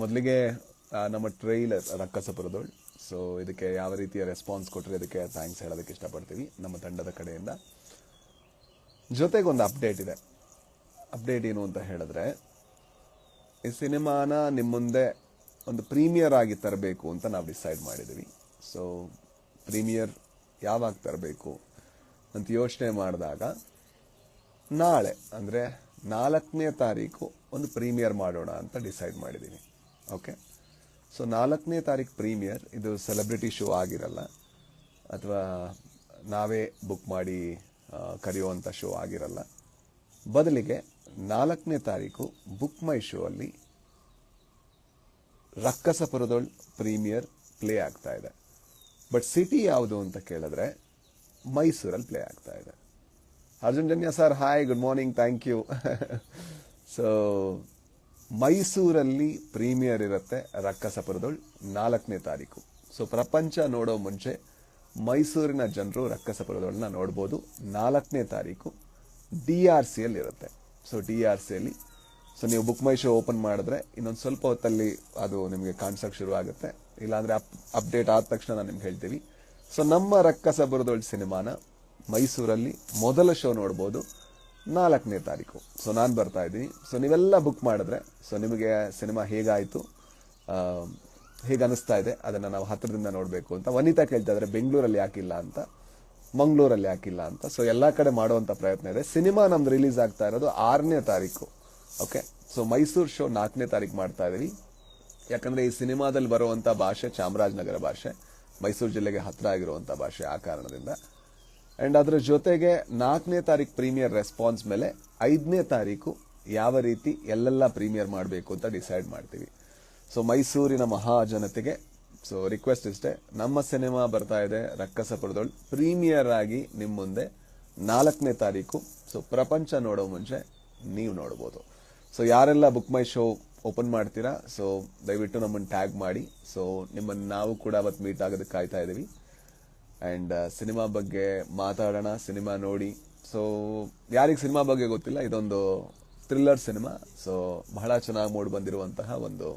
ಮೊದಲಿಗೆ ನಮ್ಮ trailer ರಕ್ಕಸಪುರದೋಳ್ so ಇದಕ್ಕೆ ಯಾವ ರೀತಿಯ ರೆಸ್ಪಾನ್ಸ್ ಕೊಟ್ಟರೆ ಇದಕ್ಕೆ ಥ್ಯಾಂಕ್ಸ್ ಹೇಳೋದಕ್ಕೆ ಇಷ್ಟಪಡ್ತೀವಿ ನಮ್ಮ ತಂಡದ ಕಡೆಯಿಂದ. ಜೊತೆಗೊಂದು ಅಪ್ಡೇಟ್ ಇದೆ. ಅಪ್ಡೇಟ್ ಏನು ಅಂತ ಹೇಳಿದ್ರೆ, ಈ ಸಿನಿಮಾನ ನಿಮ್ಮ ಮುಂದೆ ಒಂದು ಪ್ರೀಮಿಯರ್ ಆಗಿ ತರಬೇಕು ಅಂತ ನಾವು ಡಿಸೈಡ್ ಮಾಡಿದ್ದೀವಿ ಸೊ ಪ್ರೀಮಿಯರ್ ಯಾವಾಗ ತರಬೇಕು ಅಂತ ಯೋಚನೆ ಮಾಡಿದಾಗ, ನಾಳೆ, ಅಂದರೆ ನಾಲ್ಕನೇ ತಾರೀಕು ಒಂದು ಪ್ರೀಮಿಯರ್ ಮಾಡೋಣ ಅಂತ ಡಿಸೈಡ್ ಮಾಡಿದ್ದೀವಿ ಓಕೆ ಸೊ ನಾಲ್ಕನೇ ತಾರೀಕು ಪ್ರೀಮಿಯರ್ ಇದು ಸೆಲೆಬ್ರಿಟಿ ಶೋ ಆಗಿರಲ್ಲ. ಅಥವಾ ನಾವೇ ಬುಕ್ ಮಾಡಿ ಕರೆಯುವಂಥ ಶೋ ಆಗಿರಲ್ಲ. ಬದಲಿಗೆ ನಾಲ್ಕನೇ ತಾರೀಕು ಬುಕ್ ಮೈ ಶೋ ಅಲ್ಲಿ ರಕ್ಕಸಪುರದೊಳ್ ಪ್ರೀಮಿಯರ್ ಪ್ಲೇ ಆಗ್ತಾ ಇದೆ. ಬಟ್ ಸಿಟಿ ಯಾವುದು ಅಂತ ಕೇಳಿದ್ರೆ ಮೈಸೂರಲ್ಲಿ ಪ್ಲೇ ಆಗ್ತಾ ಇದೆ. Arjun Janya sir hi good morning thank you so ಮೈಸೂರಲ್ಲಿ ಪ್ರೀಮಿಯರ್ ಇರುತ್ತೆ ರಕ್ಕಸಪುರದೊಳ್ ನಾಲ್ಕನೇ ತಾರೀಕು. ಸೊ ಪ್ರಪಂಚ ನೋಡೋ ಮುಂಚೆ ಮೈಸೂರಿನ ಜನರು ರಕ್ಕಸಪುರದೊಳನ್ನ ನೋಡ್ಬೋದು ನಾಲ್ಕನೇ ತಾರೀಕು ಡಿ ಆರ್ ಸಿಯಲ್ಲಿ ಇರುತ್ತೆ. ಸೊ ಡಿ ಆರ್ ಸಿಯಲ್ಲಿ ಸೊ ನೀವು ಬುಕ್ ಮೈ ಶೋ ಓಪನ್ ಮಾಡಿದ್ರೆ ಇನ್ನೊಂದು ಸ್ವಲ್ಪ ಹೊತ್ತಲ್ಲಿ ಅದು ನಿಮಗೆ ಕಾಣಿಸೋಕೆ ಶುರು ಆಗುತ್ತೆ. ಇಲ್ಲಾಂದ್ರೆ ಅಪ್, ಅಪ್ಡೇಟ್ ಆದ ತಕ್ಷಣ ನಾನು ನಿಮ್ಗೆ ಹೇಳ್ತೀವಿ. ಸೊ ನಮ್ಮ ರಕ್ಕಸಬುರದೊಳ್ ಸಿನಿಮಾನ ಮೈಸೂರಲ್ಲಿ ಮೊದಲ ಶೋ ನೋಡ್ಬೋದು ನಾಲ್ಕನೇ ತಾರೀಕು. ಸೊ ನಾನು ಬರ್ತಾ ಇದ್ದೀನಿ. ಸೊ ನೀವೆಲ್ಲ ಬುಕ್ ಮಾಡಿದ್ರೆ ಸೊ ನಿಮಗೆ ಸಿನಿಮಾ ಹೇಗಾಯಿತು? ಹೇಗೆ ಅನಿಸ್ತಾ ಇದೆ? ಅದನ್ನು ನಾವು ಹತ್ತಿರದಿಂದ ನೋಡಬೇಕು ಅಂತ. ವನಿತಾ ಕೇಳ್ತಾ ಇದ್ದಾರೆ ಬೆಂಗಳೂರಲ್ಲಿ ಯಾಕಿಲ್ಲ ಅಂತ. ಮಂಗಳೂರಲ್ಲಿ ಯಾಕಿಲ್ಲ ಅಂತ. ಸೊ ಎಲ್ಲ ಕಡೆ ಮಾಡುವಂಥ ಪ್ರಯತ್ನ ಇದೆ. ಸಿನಿಮಾ ನಮ್ದು ರಿಲೀಸ್ ಆಗ್ತಾ ಇರೋದು ಆರನೇ ತಾರೀಕು. ಓಕೆ ಸೊ ಮೈಸೂರು ಶೋ ನಾಲ್ಕನೇ ತಾರೀಕು ಮಾಡ್ತಾ ಇದ್ದೀವಿ. ಯಾಕಂದರೆ ಈ ಸಿನಿಮಾದಲ್ಲಿ ಬರುವಂಥ ಭಾಷೆ ಚಾಮರಾಜನಗರ ಭಾಷೆ. ಮೈಸೂರು ಜಿಲ್ಲೆಗೆ ಹತ್ತಿರ ಆಗಿರುವಂಥ ಭಾಷೆ ಆ ಕಾರಣದಿಂದ. ಅಂಡ್ ಅದರ ಜೊತೆಗೆ ನಾಲ್ಕನೇ ತಾರೀಕು ಪ್ರೀಮಿಯರ್ ರೆಸ್ಪಾನ್ಸ್ ಮೇಲೆ ಐದನೇ ತಾರೀಕು ಯಾವ ರೀತಿ ಎಲ್ಲೆಲ್ಲ ಪ್ರೀಮಿಯರ್ ಮಾಡಬೇಕು ಅಂತ ಡಿಸೈಡ್ ಮಾಡ್ತೀವಿ. ಸೊ ಮೈಸೂರಿನ ಮಹಾಜನತೆಗೆ ಸೊ ರಿಕ್ವೆಸ್ಟ್ ಇಷ್ಟೇ ನಮ್ಮ ಸಿನಿಮಾ ಬರ್ತಾ ಇದೆ ರಕ್ಕಸಪುರದೊಳ್ ಪ್ರೀಮಿಯರ್ ಆಗಿ ನಿಮ್ಮ ಮುಂದೆ ನಾಲ್ಕನೇ ತಾರೀಕು ಸೊ ಪ್ರಪಂಚ ನೋಡೋ ಮುಂಚೆ ನೀವು ನೋಡ್ಬೋದು. ಸೊ ಯಾರೆಲ್ಲ ಬುಕ್ ಮೈ ಶೋ ಓಪನ್ ಮಾಡ್ತೀರಾ ಸೊ ದಯವಿಟ್ಟು ನಮ್ಮನ್ನು ಟ್ಯಾಗ್ ಮಾಡಿ. ಸೊ ನಿಮ್ಮನ್ನು ನಾವು ಕೂಡ ಅವತ್ತು ಮೀಟ್ ಆಗೋದಕ್ಕೆ ಕಾಯ್ತಾ ಇದ್ದೀವಿ ಅಂಡ್ ಸಿನಿಮಾ ಬಗ್ಗೆ ಮಾತಾಡೋಣ ಸಿನಿಮಾ ನೋಡಿ. ಸೊ ಯಾರಿಗೆ ಸಿನಿಮಾ ಬಗ್ಗೆ ಗೊತ್ತಿಲ್ಲ, ಇದೊಂದು ಥ್ರಿಲ್ಲರ್ ಸಿನಿಮಾ ಸೊ ಬಹಳ ಚೆನ್ನಾಗಿ ಮೂಡ್ ಬಂದಿರುವಂತಹ ಒಂದು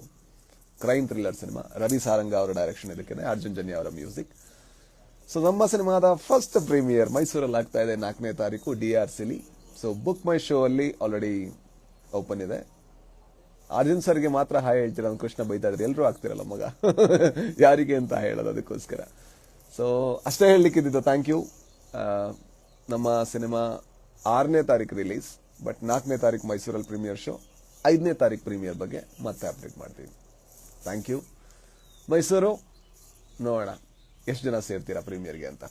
crime thriller cinema Ravi Saranga ಅವರ ಡೈರೆಕ್ಷನ್ ಇದಕ್ಕೆ ಅರ್ಜುನ್ ಜನ್ಯ ಅವರ ಮ್ಯೂಸಿಕ್ ಸೊ ನಮ್ಮ ಸಿನಿಮಾದ ಫಸ್ಟ್ ಪ್ರೀಮಿಯರ್ ಮೈಸೂರಲ್ಲಿ ಆಗ್ತಾ ಇದೆ ನಾಲ್ಕನೇ ತಾರೀಕು, ಡಿ ಆರ್ ಸಿಲಿ ಸೊ ಬುಕ್ ಮೈ ಶೋ ಅಲ್ಲಿ ಆಲ್ರೆಡಿ ಓಪನ್ ಇದೆ. ಅರ್ಜುನ್ ಸರ್ಗೆ ಮಾತ್ರ ಹಾಯ್ ಹೇಳ್ತೀರ? ಕೃಷ್ಣ ಬೈತಾ ಇದ್ರೆ. ಎಲ್ಲರೂ ಆಗ್ತಿರಲ್ಲ ಮಗ. ಯಾರಿಗೆ ಅಂತ ಹೇಳೋದು ಅದಕ್ಕೋಸ್ಕರ. ಸೊ ಅಷ್ಟೇ ಹೇಳಲಿಕ್ಕಿದ್ದು ಥ್ಯಾಂಕ್ ಯು ನಮ್ಮ ಸಿನಿಮಾ ಆರನೇ ತಾರೀಕು ರಿಲೀಸ್ ಬಟ್ ನಾಲ್ಕನೇ ತಾರೀಕು ಮೈಸೂರಲ್ಲಿ ಪ್ರೀಮಿಯರ್ ಶೋ ಐದನೇ ತಾರೀಕು ಪ್ರೀಮಿಯರ್ ಬಗ್ಗೆ ಮತ್ತೆ ಅಪ್ಡೇಟ್ ಮಾಡ್ತೀವಿ. ಥ್ಯಾಂಕ್ ಯು ಮೈಸೂರು, ನೋಡೋಣ. ಎಷ್ಟು ಜನ ಸೇರ್ತೀರಾ ಪ್ರೀಮಿಯರ್ಗೆ ಅಂತ?